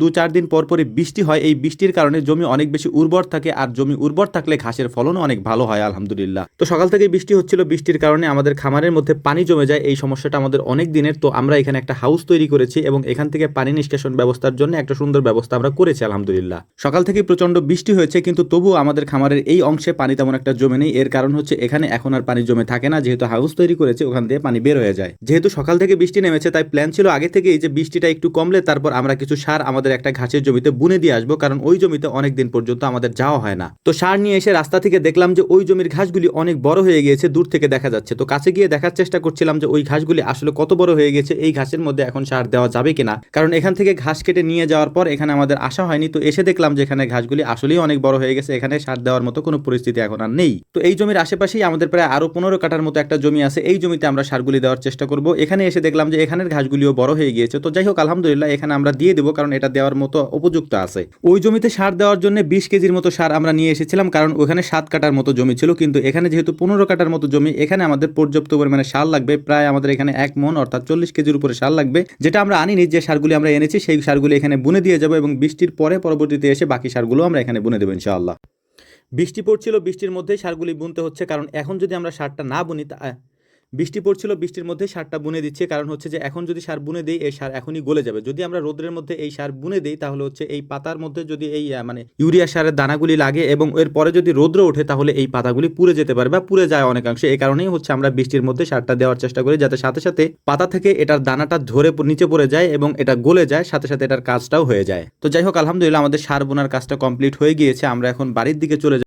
দু চার দিন পর পরই বৃষ্টি হয়। এই বৃষ্টির কারণে জমি অনেক বেশি উর্বর থাকে আর জমি উর্বর থাকলে ঘাসের ফলনও অনেক ভালো হয়, আলহামদুলিল্লাহ। তো সকাল থেকে বৃষ্টি হচ্ছিল। বৃষ্টির কারণে আমাদের খামারের মধ্যে পানি জমে যায়। এই সমস্যাটা আমাদের অনেক দিনের। তো আমরা এখানে একটা হাউস তৈরি করেছি এবং এখান থেকে পানি নিষ্কাশন ব্যবস্থার জন্য একটা সুন্দর ব্যবস্থা আমরা করেছি, আলহামদুলিল্লাহ। সকাল থেকে প্রচণ্ড বৃষ্টি হয়েছে, কিন্তু তবুও আমাদের খামারের এই অংশে পানি তেমন একটা জমে নেই। এর কারণ হচ্ছে এখানে এখন আর পানি জমে থাকে না। যেহেতু হাউস তৈরি করেছে, ওখান থেকে পানি বের হয়ে যায়। যেহেতু সকাল থেকে বৃষ্টি নেমেছে, তাই প্ল্যান ছিল আগে থেকেই যে বৃষ্টিটা একটু কমলে তারপর আমরা কিছু সার আমাদের একটা ঘাসের জমিতে বুনে দিয়ে আসব, কারণ ওই জমিতে অনেক দিন পর্যন্ত আমাদের যাওয়া হয় না। তো সার নিয়ে এসে রাস্তা থেকে দেখলাম যে ওই জমির ঘাসগুলি অনেক বড় হয়ে গিয়েছে, দূর থেকে দেখা যাচ্ছে। তো কাছে গিয়ে দেখার চেষ্টা করছিলাম যে ওই ঘাসগুলি আসলে কত বড় হয়ে গেছে এই ঘাসের মধ্যে এখন সার দেওয়া যাবে কিনা। কারণ এখান থেকে ঘাস কেটে নিয়ে যাওয়ার পর এখানে আমাদের আসা হয়নি, তো এসে দেখলাম যে এখানে ঘাসগুলি আসলেই অনেক বড় হয়ে গেছে, এখানে সার দেওয়ার মতো কোনো পরিস্থিতি এখন আর নেই। তো এই জমির আশেপাশেই আমাদের প্রায় আরও পনেরো কাটার মতো একটা জমি আছে, এই জমিতে আমরা সারগুলি দেওয়ার চেষ্টা করব। এখানে এসে দেখলাম যে এখানের ঘাসগুলিও বড় হয়ে গিয়েছে। তো যাই হোক, আলহামদুলিল্লাহ, এখানে আমরা দিয়ে দেবো, কারণ এটা দেওয়ার মতো উপযুক্ত আছে। ওই জমিতে সার দেওয়ার জন্য বিশ কেজির মতো সার আমরা নিয়ে এসেছিলাম, কারণ ওখানে সাত কাটার মতো জমি ছিল, কিন্তু এখানে যেহেতু পনেরো কাটার মতো জমি, এখানে আমাদের পর্যাপ্ত পরিমাণে সার লাগবে, প্রায় আমাদের এখানে এক মন, অর্থাৎ চল্লিশ কেজির উপরে সার লাগবে। যেটা আমরা আনিনি, যে সারগুলি আমরা এনেছি, সেই সারগুলি এখানে বুনে দিয়ে যাব এবং বৃষ্টির পরে পরবর্তীতে এসে বাকি সারগুলো আমরা এখানে বুনে দেবো ইনশাআল্লাহ। বৃষ্টি পড়ছিল, বৃষ্টির মধ্যেই সারগুলি বুনতে হচ্ছে, কারণ এখন যদি আমরা সারটা না বুনি, তা বৃষ্টি পড়ছিল, বৃষ্টির মধ্যে সারটা বুনে দিচ্ছে। কারণ হচ্ছে যে এখন যদি সার বুনে দিই, এই সার এখনই গলে যাবে। যদি আমরা রোদ্রের মধ্যে এই সার বুনে দিই, তাহলে হচ্ছে এই পাতার মধ্যে যদি এই মানে ইউরিয়া সারের দানাগুলি লাগে এবং এর পরে যদি রোদ্র ওঠে, তাহলে এই পাতাগুলি পুড়ে যেতে পারে বা পুড়ে যায় অনেকাংশে। এই কারণেই হচ্ছে আমরা বৃষ্টির মধ্যে সারটা দেওয়ার চেষ্টা করি, যাতে সাথে সাথে পাতা থেকে এটার দানাটা ধরে নিচে পড়ে যায় এবং এটা গলে যায়, সাথে সাথে এটার কাজটাও হয়ে যায়। তো যাই হোক, আলহামদুলিল্লাহ আমাদের সার বোনার কাজটা কমপ্লিট হয়ে গিয়েছে। আমরা এখন বাড়ির দিকে চলে